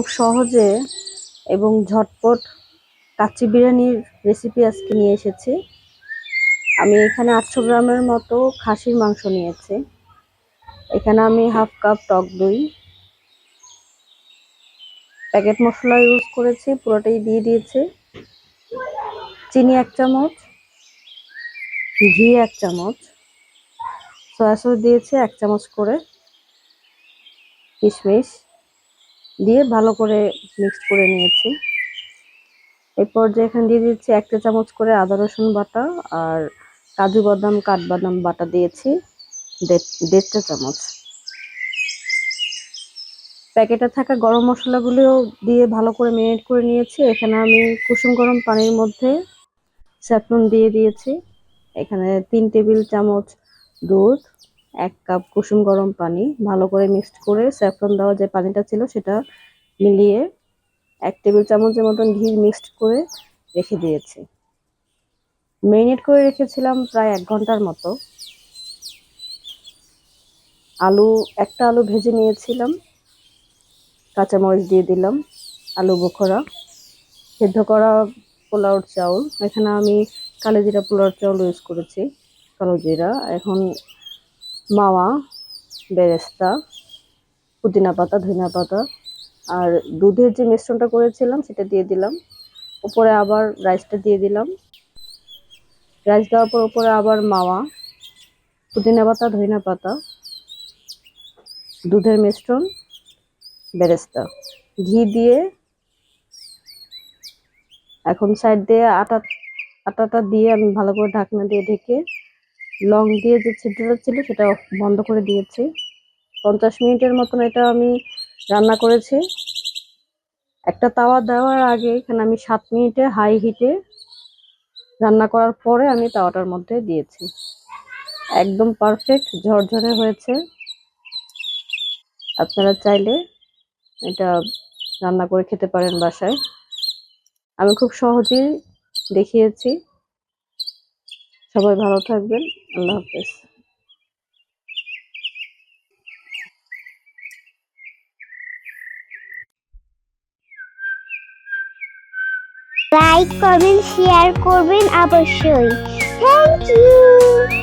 খুব সহজে এবং ঝটপট কাচ্চি বিরিয়ানির রেসিপি আজকে নিয়ে এসেছি। আমি এখানে আটশো গ্রামের মতো খাসির মাংস নিয়েছি। এখানে আমি হাফ কাপ টক দই। প্যাকেট মশলা ইউজ করেছি, পুরোটাই দিয়ে দিয়েছি। চিনি এক চামচ। ঘি এক চামচ। সয়া সস দিয়েছি এক চামচ করে। কিশমিশ। দিয়ে ভালো করে মিক্সড করে নিয়েছি। এরপর যে এখানে দিয়ে দিচ্ছি একটা চামচ করে আদা, রসুন বাটা আর কাজু বাদাম, কাঠবাদাম বাটা দিয়েছি দেড়- দেড়টা চামচ। প্যাকেটে থাকা গরম মশলাগুলোও দিয়ে ভালো করে মেরিনেট করে নিয়েছি। এখানে আমি কুসুম গরম পানির মধ্যে স্যাফরন দিয়ে দিয়েছি। এখানে তিন টেবিল চামচ দুধ এক কাপ কুসুম গরম পানি, ভালো করে মিক্সড করে স্যাফরন দেওয়া যে পানিটা ছিল সেটা মিলিয়ে এক টেবিল চামচের মতন ঘি মিক্সড করে রেখে দিয়েছি। মেরিনেট করে রেখেছিলাম প্রায় এক ঘণ্টার মতো। আলু, একটা আলু ভেজে নিয়েছিলাম, কাঁচামরিচ দিয়ে দিলাম, আলু বোখরা, সেদ্ধ করা পোলাওর চাউল। এখানে আমি কালো জিরা পোলাওর চাউল ইউজ করেছি, কালো জিরা। এখন মাওয়া, বেরেস্তা, পুদিনা পাতা, ধনিয়া পাতা আর দুধের যে মিশ্রণটা করেছিলাম সেটা দিয়ে দিলাম। উপরে আবার রাইসটা দিয়ে দিলাম। রাইস দেওয়ার পর উপরে আবার মাওয়া, পুদিনা পাতা, ধনিয়া পাতা, দুধের মিশ্রণ, বেরেস্তা। ঘি দিয়ে এখন সাইড দিয়ে আটা, আটাটা দিয়ে আমি ভালো করে ঢাকনা দিয়ে ঢেকে লং দিয়ে যে ছিদ্রটা ছিল সেটা বন্ধ করে দিয়েছি। পঞ্চাশ মিনিটের মতন এটা আমি রান্না করেছি। একটা তাওয়া দেওয়ার আগে এখানে আমি সাত মিনিটে হাই হিটে রান্না করার পরে আমি তাওয়াটার মধ্যে দিয়েছি। একদম পারফেক্ট ঝরঝরে হয়েছে। আপনারা চাইলে এটা রান্না করে খেতে পারেন বাসায়। আমি খুব সহজেই দেখিয়েছি। সবাই ভালো থাকবেন আল্লাহ হাফেজ। লাইক করবেন শেয়ার করবেন অবশ্যই। Thank you